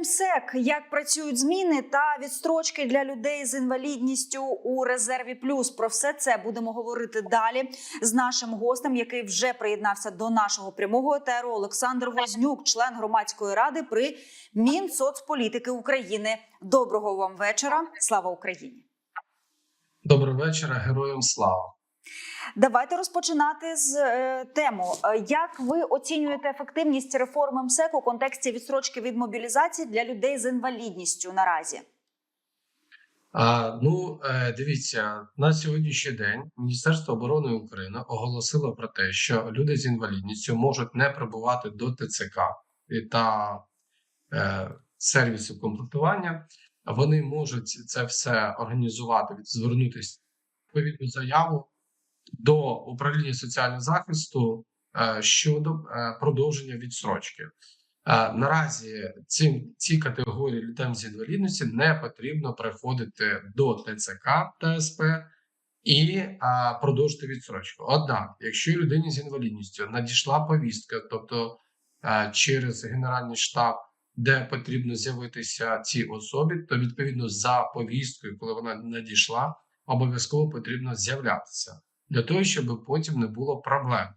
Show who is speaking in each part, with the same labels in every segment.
Speaker 1: МСЕК, як працюють зміни та відстрочки для людей з інвалідністю у резерві плюс. Про все це будемо говорити далі з нашим гостем, який вже приєднався до нашого прямого етеру. Олександр Вознюк, член громадської ради при Мінсоцполітики України. Доброго вам вечора. Слава Україні!
Speaker 2: Доброго вечора, героям слава.
Speaker 1: Давайте розпочинати з е, тему. Е, Як ви оцінюєте ефективність реформи МСЕК у контексті відстрочки від мобілізації для людей з інвалідністю наразі?
Speaker 2: А, ну, е, дивіться, на сьогоднішній день Міністерство оборони України оголосило про те, що люди з інвалідністю можуть не прибувати до ТЦК та е, сервісу комплектування. Вони можуть це все організувати, звернутися відповідну заяву до управління соціального захисту е, щодо е, продовження відстрочки. Е, Наразі цим ці категорії людей з інвалідності не потрібно приходити до ТЦК та СП і а, продовжити відстрочку. Однак, якщо людині з інвалідністю надійшла повістка, тобто а, через Генеральний штаб, де потрібно з'явитися цій особі, то відповідно за повісткою, коли вона надійшла, обов'язково потрібно з'являтися для того, щоб потім не було проблем.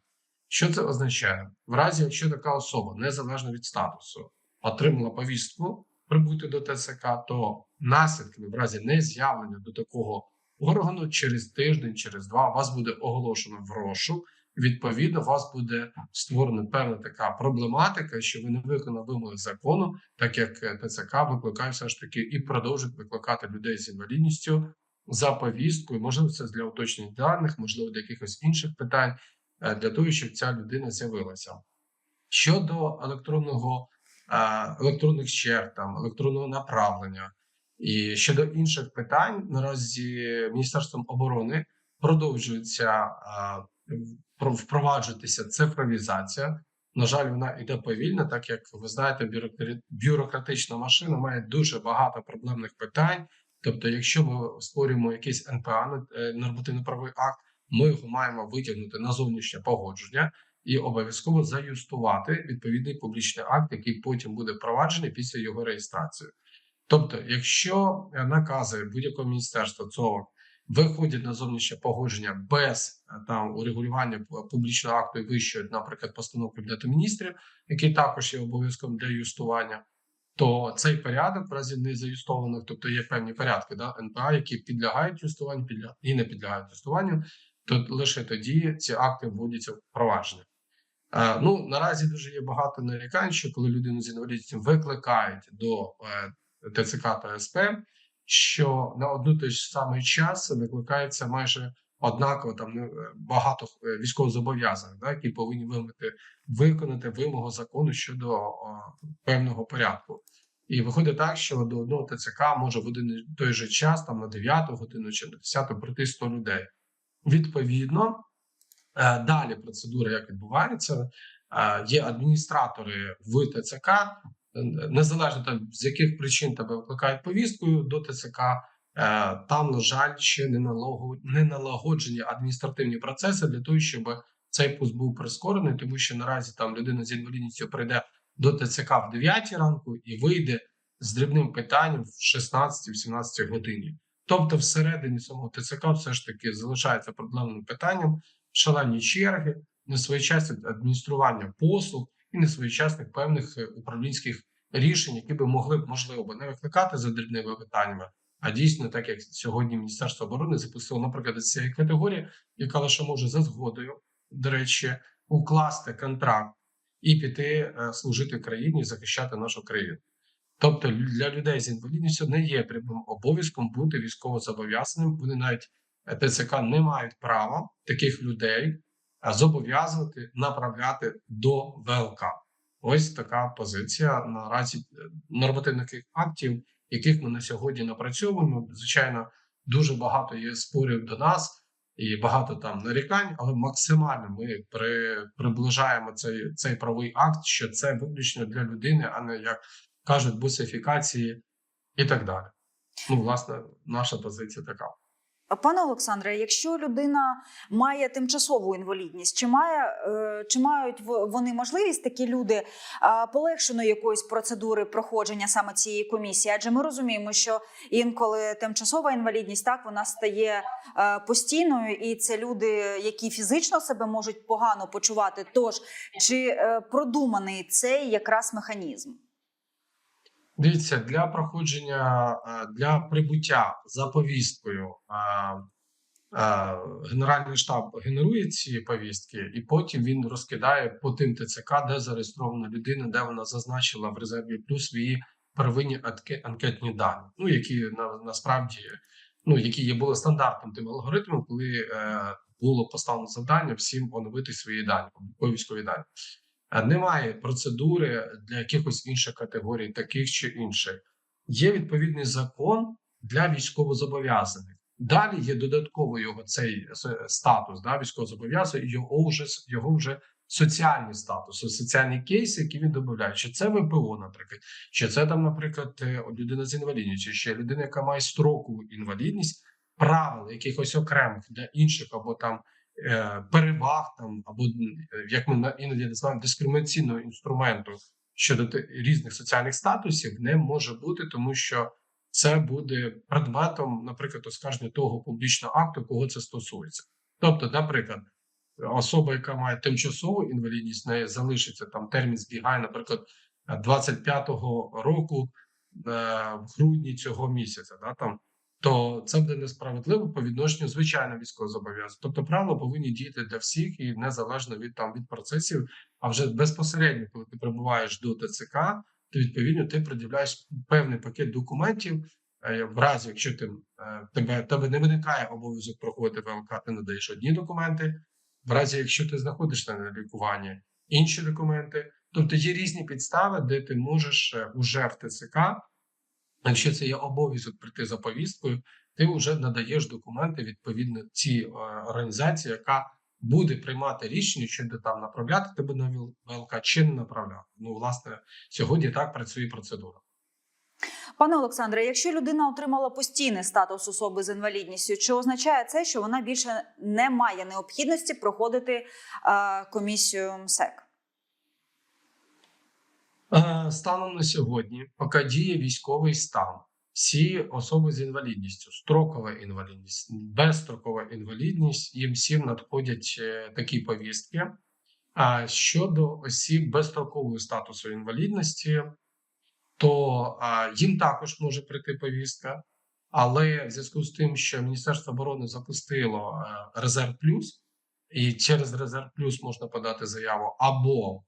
Speaker 2: Що це означає? В разі, якщо така особа, незалежно від статусу, отримала повістку прибути до ТЦК, то наслідками в разі нез'явлення до такого органу через тиждень, через два вас буде оголошено в розшук. Відповідно, у вас буде створена певна така проблематика, що ви не виконали вимоги закону, так як е, ТЦК викликає все ж таки і продовжують викликати людей з інвалідністю за повісткою. Можливо, це для уточнення даних, можливо, для якихось інших питань е, для того, щоб ця людина з'явилася. Щодо електронного е, електронних черг, там електронного направлення і щодо інших питань, наразі Міністерством оборони продовжується е, впроваджуватися цифровізація. На жаль, вона йде повільно, так як ви знаєте, бюрократична машина має дуже багато проблемних питань. Тобто, якщо ми створюємо якийсь НПА е, нормативно-правовий акт, ми його маємо витягнути на зовнішнє погодження і обов'язково заюстувати відповідний публічний акт, який потім буде впроваджений після його реєстрації. Тобто, якщо е, накази будь-якого міністерства цього виходять на зовнішнє погодження без е, там урегулювання публічного акту і вищої, наприклад, постанови Кабінету міністрів, який також є обов'язковим для юстування, то цей порядок в разі незаюстованих, тобто є певні порядки да, НПА, які підлягають юстуванню підля... і не підлягають юстуванню, то лише тоді ці акти вводяться в провадження. Е, ну наразі дуже є багато нарікань, що коли людину з інвалідністю викликають до е, ТЦК та СП, що на одну той самий час викликається майже однаково там ну, е, багато е, військовозобов'язаних, да, які повинні вимити, виконати вимогу закону щодо е, певного порядку. І виходить так, що до одного ТЦК може в один той же час, там на 9 годину чи на 10 прийти 100 людей. Відповідно, е, далі процедура як відбувається. Є адміністратори в ТЦК, незалежно там з яких причин тебе викликають повісткою до ТЦК. Е, Там, на жаль, ще не налаго- не налагоджені адміністративні процеси для того, щоб цей пуск був прискорений, тому що наразі там людина з інвалідністю прийде до ТЦК в 9 ранку і вийде з дрібним питанням в 16-17 годині. Тобто, всередині самого ТЦК все ж таки залишається проблемним питанням, шалені черги, несвоєчасне адміністрування послуг і несвоєчасних певних е, управлінських рішень, які би могли б можливо не викликати за дрібними питаннями. А дійсно, так як сьогодні Міністерство оборони записало, наприклад, цієї категорії, яка лише може за згодою, до речі, укласти контракт і піти е, служити країні захищати нашу країну. Тобто для людей з інвалідністю не є прямим обов'язком бути військовозобов'язаним. Вони навіть е, ТЦК не мають права таких людей е, зобов'язувати направляти до ВЛК. Ось така позиція наразі нормативних актів, яких ми на сьогодні напрацьовуємо. Звичайно, дуже багато є спорів до нас і багато там нарікань, але максимально ми при, приближаємо цей, цей правовий акт, що це виключно для людини, а не як кажуть, бусифікації і так далі. Ну, власне, наша позиція така.
Speaker 1: Пане Олександре, якщо людина має тимчасову інвалідність, чи має е, чи мають вони можливість такі люди а, полегшеної якоїсь процедури проходження саме цієї комісії? Адже ми розуміємо, що інколи тимчасова інвалідність так вона стає е, постійною, і це люди, які фізично себе можуть погано почувати. Тож чи е, продуманий цей якраз механізм?
Speaker 2: Дивіться, для проходження, е, для прибуття за повісткою е, е, Генеральний штаб генерує ці повістки, і потім він розкидає по тим ТЦК, де зареєстрована людина, де вона зазначила в резерві плюс свої первинні анке- анкетні дані, ну які на, насправді ну які є були стандартним тим алгоритмом, коли е, було поставлено завдання всім оновити свої дані, військові дані. Е, Немає процедури для якихось інших категорій, таких чи інших. Є відповідний закон для військовозобов'язаних. Далі є додатково його цей статус да, військовозобов'язаний, його вже його вже соціальний статус, соціальний кейс, який він додає. Чи це ВПО, наприклад, чи це там, наприклад, е, людина з інвалідністю, чи ще людина, яка має строкову інвалідність, правил якихось окремих для інших або там е, переваг там або е, як ми іноді називаємо дискримінаційного інструменту щодо різних соціальних статусів не може бути, тому що це буде предметом, наприклад, оскарження того публічного акту, кого це стосується. Тобто, наприклад, особа, яка має тимчасову інвалідність, в неї залишиться там термін збігає, наприклад, 25-го року е, в грудні цього місяця, да, там то це буде несправедливо по відношенню звичайно військовозобов'язаних. Тобто правила повинні діяти для всіх і незалежно від там від процесів. А вже безпосередньо, коли ти прибуваєш до ТЦК, то відповідно ти пред'являєш певний пакет документів. Е, В разі, якщо ти е, тебе тебе не виникає обов'язок проходити ВЛК, ти надаєш одні документи. В разі, якщо ти знаходишся на лікуванні, інші документи. Тобто є різні підстави, де ти можеш е, уже в ТЦК Якщо це є обов'язок прийти за повісткою, ти вже надаєш документи відповідно цій е, організації, яка буде приймати рішення, де там направляти тебе на ВЛ- ВЛК, чи не направляти. Ну, власне, сьогодні так працює процедура.
Speaker 1: Пане Олександре, якщо людина отримала постійний статус особи з інвалідністю, чи означає це, що вона більше не має необхідності проходити е, комісію МСЕК?
Speaker 2: Е, Станом на сьогодні, поки діє військовий стан, всі особи з інвалідністю, строкова інвалідність, безстрокова інвалідність, їм всім надходять е, такі повістки. А щодо осіб безстрокового статусу інвалідності, то їм також може прийти повістка, але в зв'язку з тим, що Міністерство оборони запустило е, резерв плюс, і через резерв плюс можна подати заяву або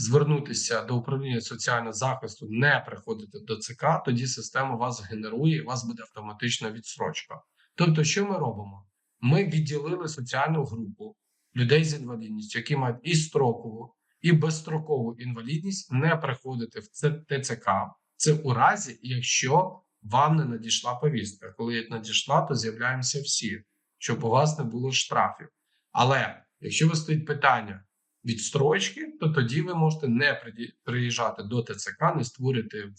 Speaker 2: звернутися до управління соціального захисту, не приходити до ЦК, тоді система вас генерує, і у вас буде автоматична відстрочка. Тобто, що ми робимо? Ми відділили соціальну групу людей з інвалідністю, які мають і строкову, і безстрокову інвалідність, не приходити в ТЦК. Це у разі, якщо вам не надійшла повістка. Коли надійшла, то з'являємося всі, щоб у вас не було штрафів. Але якщо ви стоїть питання відстрочки, то тоді ви можете не приїжджати до ТЦК, не створити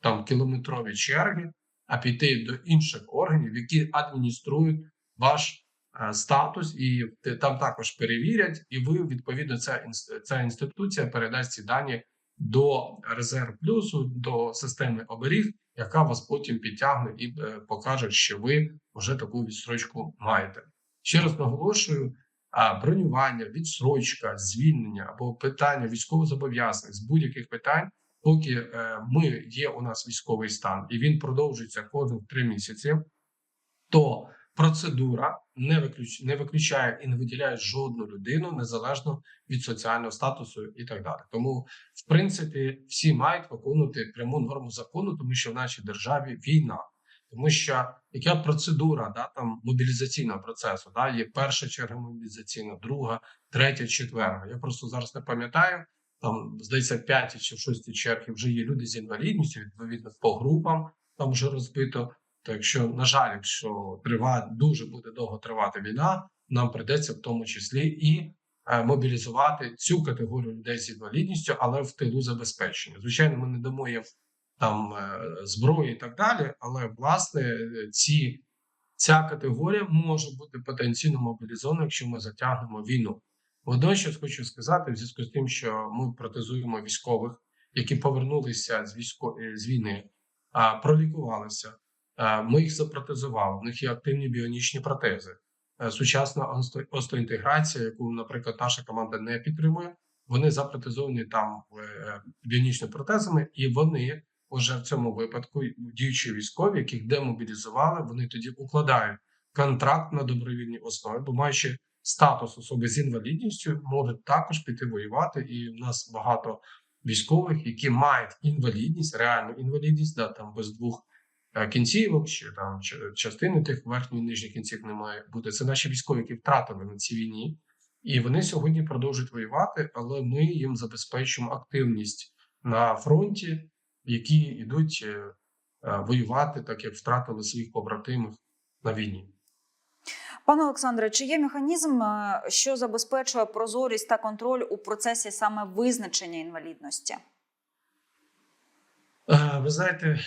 Speaker 2: там кілометрові черги, а піти до інших органів, які адмініструють ваш е, статус, і там також перевірять, і ви відповідно ця ця інституція передасть ці дані до резерв плюсу, до системи оберіг, яка вас потім підтягне і е, покаже, що ви вже таку відстрочку маєте. Ще раз наголошую. Бронювання, відсрочка, звільнення або питання військовозобов'язаних з будь-яких питань, поки е, ми є у нас військовий стан і він продовжується кожних три місяці, то процедура не виключ, не виключає і не виділяє жодну людину незалежно від соціального статусу і так далі. Тому, в принципі, всі мають виконувати пряму норму закону, тому що в нашій державі війна. Тому що яка процедура да, там мобілізаційного процесу? Да, є перша черга мобілізаційна, друга, третя, четверта. Я просто зараз не пам'ятаю. Там здається, п'яті чи шості черги вже є люди з інвалідністю, відповідно по групам там вже розбито. То якщо, на жаль, якщо триває дуже буде довго тривати війна, нам прийдеться в тому числі і е, мобілізувати цю категорію людей з інвалідністю, але в тилу забезпечення. Звичайно, ми не дамо їм там е, зброї і так далі, але власне е, ці ця категорія може бути потенційно мобілізована, якщо ми затягнемо війну. Водночас хочу сказати, в зв'язку з тим, що ми протезуємо військових, які повернулися з військо е, з війни, а, пролікувалися. Ми їх запротезували. В них є активні біонічні протези. Сучасна остеоінтеграція, яку, наприклад, наша команда не підтримує. Вони запротезовані там біонічними протезами, і вони вже в цьому випадку діючі військові, яких демобілізували, вони тоді укладають контракт на добровільній основі, бо маючи статус особи з інвалідністю, можуть також піти воювати. І в нас багато військових, які мають інвалідність, реальну інвалідність, да, там без двох е, кінцівок, чи там частини тих верхніх і нижніх кінців не має бути. Це наші військові, які втратили на цій війні, і вони сьогодні продовжують воювати, але ми їм забезпечуємо активність на фронті, які йдуть е, е, воювати, так як втратили своїх побратимів на війні.
Speaker 1: Пане Олександре, чи є механізм, е, що забезпечує прозорість та контроль у процесі саме визначення інвалідності?
Speaker 2: Е, Ви знаєте, е,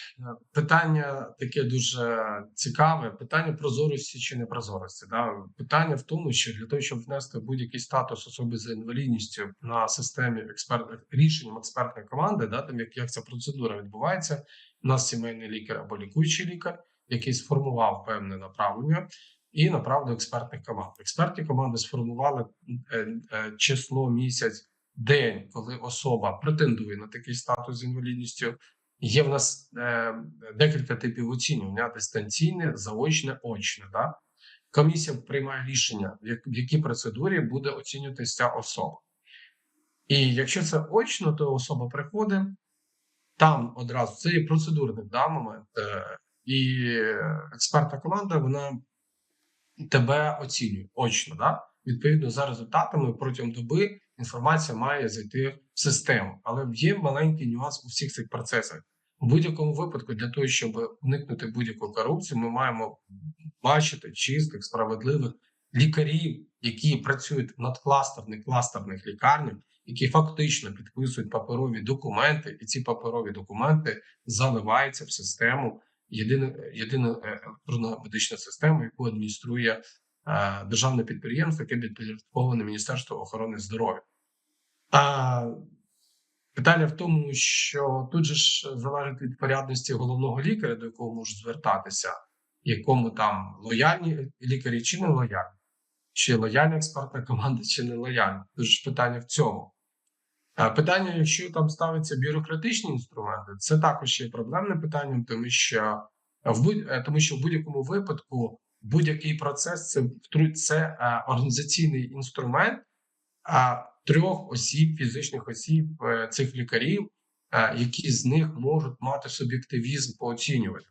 Speaker 2: питання таке дуже цікаве. Питання прозорості чи непрозорості. Да? Питання в тому, що для того, щоб внести будь-який статус особи з інвалідністю на системі експертних рішенням експертної команди, да, там як, як ця процедура відбувається, у нас сімейний лікар або лікуючий лікар, який сформував певне направлення. І направив до експертних команд. Експертні команди сформували е, число місяць, день, коли особа претендує на такий статус з інвалідністю. Є в нас е, декілька типів оцінювання: дистанційне, заочне, очне. Да? Комісія приймає рішення, в, як, в якій процедурі буде оцінюватися ця особа. І якщо це очно, то особа приходить, там одразу це є процедурний да, момент, е, і експертна команда вона тебе оцінює очно. Да? Відповідно, за результатами протягом доби інформація має зайти в систему. Але є маленький нюанс у всіх цих процесах. У будь-якому випадку, для того, щоб уникнути будь-яку корупцію, ми маємо бачити чистих, справедливих лікарів, які працюють над кластерних кластерних лікарнях, які фактично підписують паперові документи, і ці паперові документи заливаються в систему єдина єдина е, електронна медична система, яку адмініструє е, державне підприємство, яке підпорядковане Міністерство охорони здоров'я. А питання в тому, що тут же ж залежить від порядності головного лікаря, до якого можуть звертатися, якому там лояльні лікарі чи не лояльні, чи лояльна експертна команда, чи не лояльна. Тут ж питання в цьому. А Питання, якщо там ставляться бюрократичні інструменти, це також є проблемним питанням, тому що в будь е, тому, що в будь-якому випадку будь-який процес це це е, організаційний інструмент а, трьох осіб, фізичних осіб е, цих лікарів, е, які з них можуть мати суб'єктивізм по оцінюванню.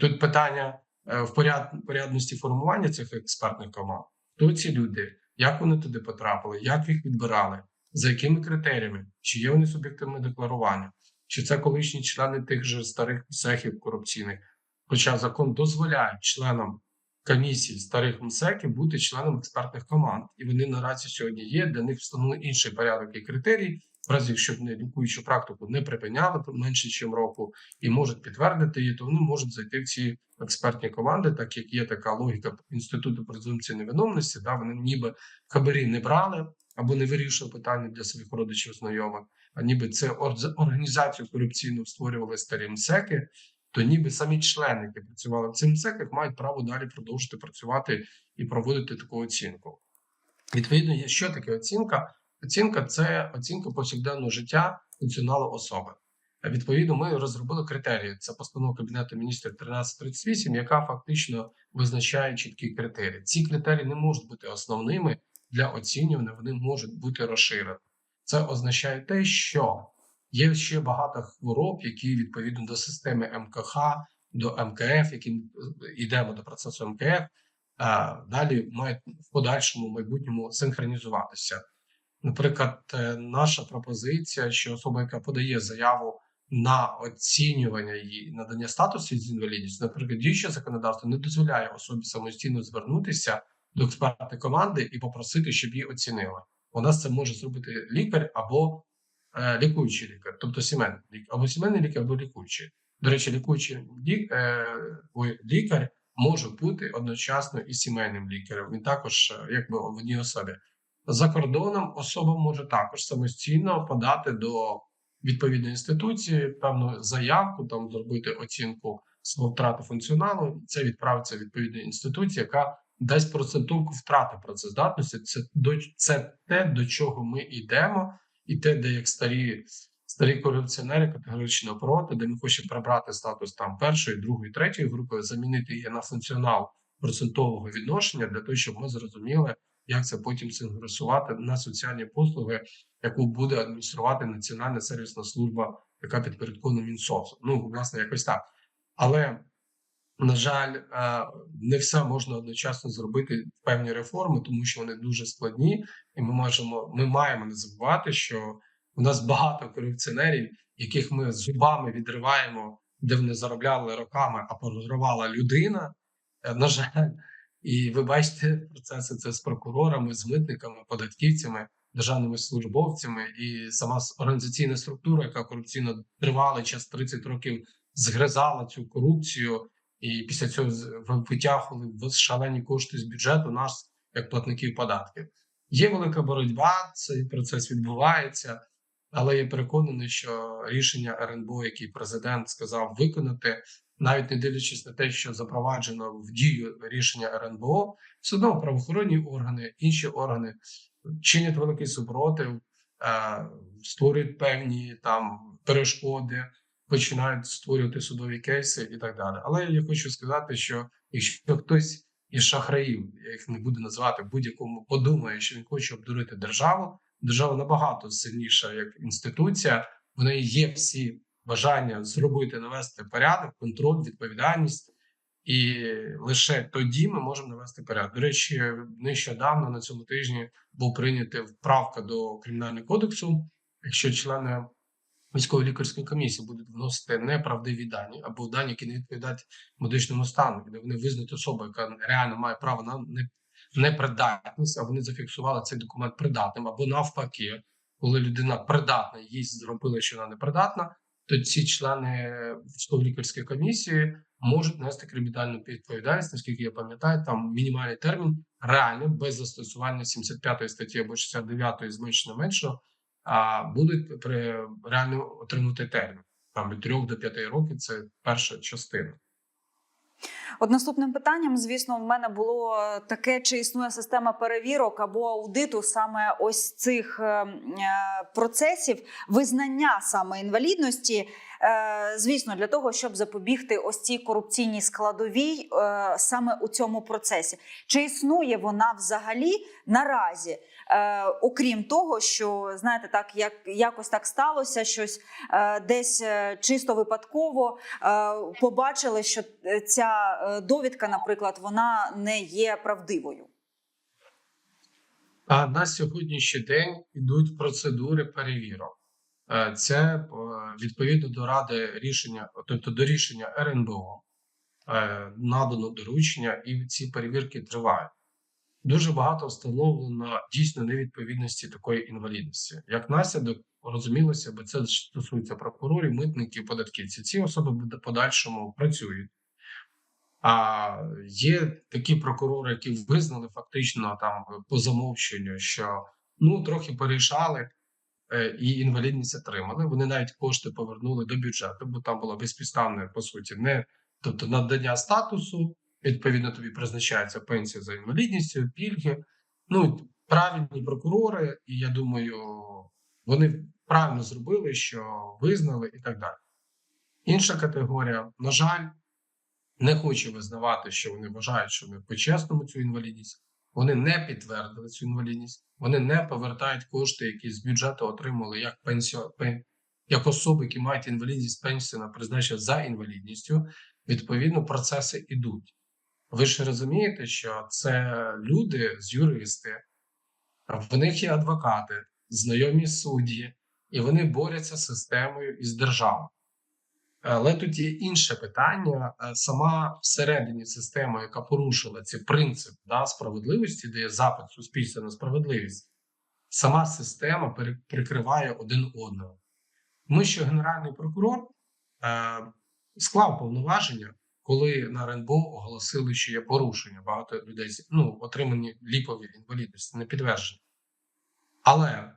Speaker 2: Тут питання е, в поряд, порядності формування цих експертних команд. Хто ці люди, як вони туди потрапили, як їх відбирали, за якими критеріями, чи є вони суб'єктивне декларування, чи це колишні члени тих же старих цехів корупційних. Хоча закон дозволяє членам комісії старих МСЕКів бути членом експертних команд, і вони наразі сьогодні є. Для них встановлений інший порядок і критерій, в разі якщо вони лікуючу практику не припиняли менше, ніж року, і можуть підтвердити її, то вони можуть зайти в ці експертні команди, так як є така логіка інституту презумпції невиновності, да вони ніби хабарі не брали або не вирішували питання для своїх родичів знайомих, а ніби це організацію корупційну створювали старі МСЕКи, то ніби самі члени, які працювали в цих МСЕКах, мають право далі продовжити працювати і проводити таку оцінку. Відповідно, що таке оцінка? Оцінка це оцінка повсякденного життя функціоналу особи. Е, Відповідно, ми розробили критерії. Це постанова Кабінету міністрів 1338, яка фактично визначає чіткі критерії. Ці критерії не можуть бути основними для оцінювання, вони можуть бути розширені. Це означає те, що є ще багато хвороб, які відповідно до системи МКХ, до МКФ, яким йдемо до процесу МКФ, далі мають в подальшому майбутньому синхронізуватися. Наприклад, е, наша пропозиція, що особа, яка подає заяву на оцінювання її надання статусу з інвалідністю, наприклад, діюче законодавство не дозволяє особі самостійно звернутися до експертної команди і попросити, щоб її оцінили. Нас це може зробити лікар або е, лікуючий лікар, тобто сімейний лікар, або сімейний лікар, або лікуючий. До речі, лікуючий лік, е, лікар може бути одночасно і сімейним лікарем. Він також е, якби в одній особі. За кордоном особа може також самостійно подати до відповідної інституції певну заявку, там зробити оцінку свого втрати функціоналу. Це відправиться відповідна інституція, яка дасть процентовку втрати працездатності. Це до це те, до чого ми йдемо, і те, де як старі старі корупціонери категорично проти, де ми хочемо прибрати статус там першої, другої, третьої групи, замінити її на функціонал процентового відношення для того, щоб ми зрозуміли, як це потім сингресувати на соціальні послуги, яку буде адмініструвати Національна сервісна служба, яка підпорядкована Мінсоцу. Ну, власне, якось так. Але на жаль, е, не все можна одночасно зробити певні реформи, тому що вони дуже складні, і ми можемо, ми маємо не забувати, що у нас багато корупціонерів, яких ми зубами відриваємо, де вони заробляли роками, а прозривала людина. Е, На жаль, і ви бачите процеси це з прокурорами, з митниками, податківцями, державними службовцями, і сама організаційна структура, яка корупційно тривалий час 30 років згризала цю корупцію, і після цього витягували шалені кошти з бюджету нас, як платників податків. Є велика боротьба, цей процес відбувається, але я переконаний, що рішення РНБО, який президент сказав виконати, навіть не дивлячись на те, що запроваджено в дію рішення РНБО, все одно правоохоронні органи, інші органи чинять великий супротив, е, створюють певні там перешкоди, починають створювати судові кейси і так далі. Але я хочу сказати, що якщо хтось із шахраїв, я їх не буду називати будь-якому, подумає, що він хоче обдурити державу. Держава набагато сильніша як інституція. В неї є всі бажання зробити, навести порядок, контроль, відповідальність, і лише тоді ми можемо навести порядок. До речі, нещодавно на цьому тижні був прийнятий правка до кримінального кодексу. Якщо члени військово-лікарської комісії будуть вносити неправдиві дані або дані, які не відповідають медичному стану, де вони визнають особу, яка реально має право на непридатність, а вони зафіксували цей документ придатним, або навпаки, коли людина придатна, їй зробили, що вона непридатна, то ці члени військово-лікарської комісії можуть нести кримінальну відповідальність, наскільки я пам'ятаю, там мінімальний термін реально без застосування 75 статті або 69 зменшення меншого, а будуть при реально отримати термін. Там від 3 до 5 років це перша частина.
Speaker 1: От наступним питанням, звісно, в мене було таке, чи існує система перевірок або аудиту саме ось цих е, е, процесів визнання саме інвалідності. Е, Звісно, для того, щоб запобігти ось цій корупційній складовій е, саме у цьому процесі. Чи існує вона взагалі наразі? Е, окрім того, що знаєте, так як якось так сталося, щось е, десь е, чисто випадково побачили, що ця довідка, наприклад, вона не є правдивою.
Speaker 2: А на сьогоднішній день йдуть процедури перевірок. Це відповідно до ради рішення, тобто до рішення РНБО, надано доручення, і ці перевірки тривають. Дуже багато встановлено дійсно невідповідності такої інвалідності. Як наслідок, розумілося, бо це стосується прокурорів, митників, податківців. Ці особи в подальшому працюють. А є такі прокурори, які визнали фактично там по замовченню, що ну трохи порішали е, і інвалідність отримали. Вони навіть кошти повернули до бюджету, бо там було безпідставне по суті, не тобто надання статусу. Відповідно, тобі призначається пенсія за інвалідністю, пільги. Ну правильні прокурори, і я думаю, вони правильно зробили, що визнали і так далі. Інша категорія, на жаль, не хоче визнавати, що вони вважають, що вони по-чесному цю інвалідність. Вони не підтвердили цю інвалідність, вони не повертають кошти, які з бюджету отримали як пенсію, пен- як особи, які мають інвалідність пенсію на призначення за інвалідністю. Відповідно, процеси йдуть. Ви ж розумієте, що це люди з юристи, в них є адвокати, знайомі судді, і вони борються з системою і з державою. Але тут є інше питання: Е, сама всередині системи, яка порушила цей принцип да, справедливості, де є запит суспільства на справедливість, сама система прикриває один одного. Тому що генеральний прокурор е, склав повноваження коли на РНБО оголосили, що є порушення, багато людей ну, отримані ліпові інвалідності, не підтверджені. Але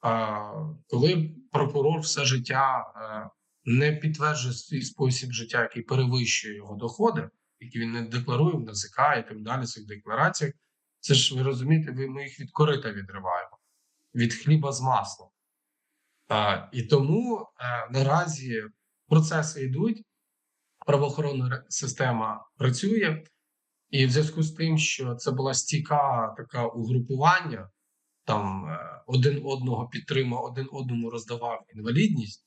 Speaker 2: а, коли прокурор все життя е, не підтверджує свій спосіб життя, який перевищує його доходи, які він не декларує в НАЗК і так далі, в цих деклараціях, це ж ви розумієте, ви, ми їх від корита відриваємо, від хліба з маслом. А, і тому е, наразі процеси йдуть, правоохоронна система працює, і в зв'язку з тим, що це була стійка така угрупування, там е, один одного підтримав, один одному роздавав інвалідність,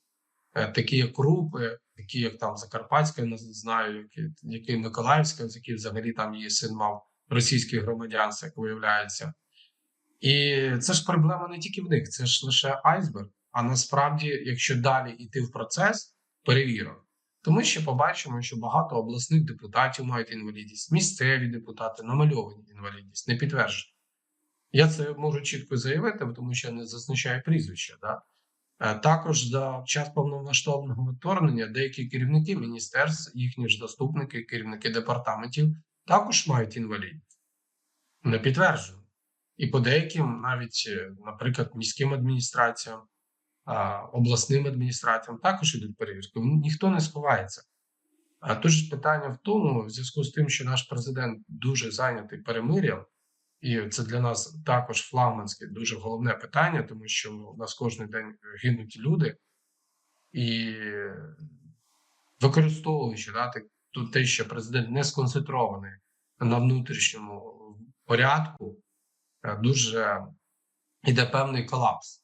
Speaker 2: е, такі як Крупи, такі як там Закарпатська, не знаю, які, які Миколаївська, з яких взагалі там її син мав російське громадянство, як виявляється. І це ж проблема не тільки в них, це ж лише айсберг. А насправді, якщо далі йти в процес перевірок, то ми ще побачимо, що багато обласних депутатів мають інвалідність, місцеві депутати намальовані інвалідність, не підтверджені. Я це можу чітко заявити, тому що я не зазначаю прізвища. Да? Е, Також за час повномасштабного вторгнення деякі керівники міністерств, їхні ж заступники, керівники департаментів також мають інвалідність. Не підтверджено. І по деяким, навіть, е, наприклад, міським адміністраціям, обласним адміністраціям також ідуть перевірки. Ніхто не сховається. А тут питання в тому, в зв'язку з тим, що наш президент дуже зайнятий перемир'ям, і це для нас також флагманське дуже головне питання, тому що у нас кожен день гинуть люди, і використовуючи да, те, що президент не сконцентрований на внутрішньому порядку, е, дуже йде певний колапс.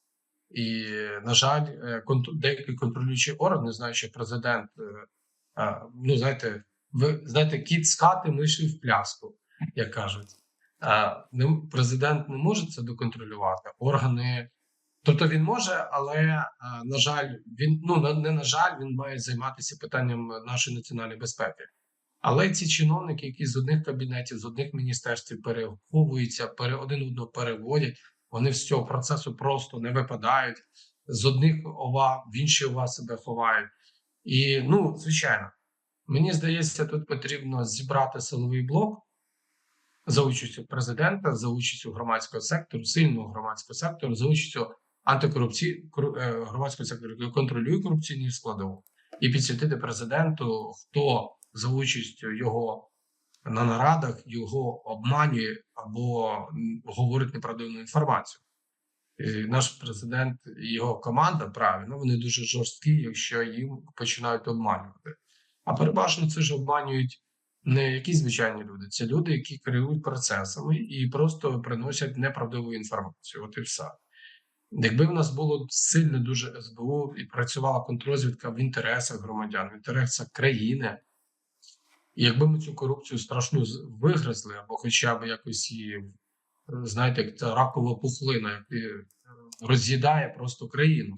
Speaker 2: І, на жаль, е, деякі контролюючі органи знають, що президент, е, ну знаєте, ви знаєте, кіт з хати миші в пляску, як кажуть. Президент не може це доконтролювати. Органи, тобто він може, але е, на жаль, він ну не на жаль, він має займатися питанням нашої національної безпеки. Але ці чиновники, які з одних кабінетів, з одних міністерств переховуються, пере один одного переводять, вони з цього процесу просто не випадають. З одних ова в інші ова себе ховають. І ну, звичайно, мені здається, тут потрібно зібрати силовий блок за участю президента, за участю громадського сектору, сильного громадського сектору, за участю антикорупції е, громадського сектору, який контролює корупційні складову, і підсвітити президенту, хто за участю його на нарадах його обманює або говорить неправдиву інформацію. І наш президент і його команда правильно, вони дуже жорсткі, якщо їм починають обманювати. А переважно це ж обманюють не якісь звичайні люди, це люди, які керують процесами і просто приносять неправдиву інформацію. От і все. Якби в нас було сильне дуже СБУ і працювала контррозвідка в інтересах громадян, в інтересах країни, і якби ми цю корупцію страшну вигризли, або хоча б якось її, е, знаєте, як та ракова пухлина, яка е, роз'їдає просто країну,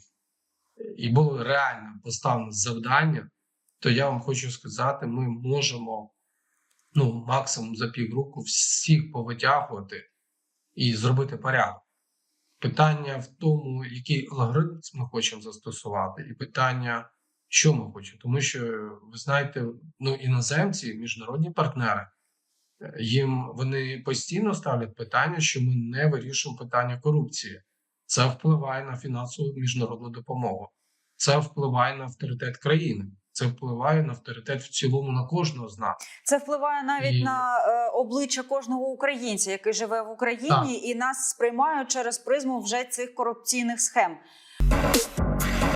Speaker 2: і було реально поставлено завдання, то я вам хочу сказати, ми можемо ну, максимум за півроку всіх повитягувати і зробити порядок. Питання в тому, який алгоритм ми хочемо застосувати, і питання, що ми хочемо. Тому що ви знаєте, ну іноземці, міжнародні партнери, е, їм вони постійно ставлять питання, що ми не вирішуємо питання корупції. Це впливає на фінансову міжнародну допомогу, це впливає на авторитет країни, це впливає на авторитет в цілому на кожного з нас.
Speaker 1: Це впливає навіть
Speaker 2: І-
Speaker 1: на е, обличчя кожного українця, який живе в Україні,
Speaker 2: Так.
Speaker 1: і нас сприймають через призму вже цих корупційних схем.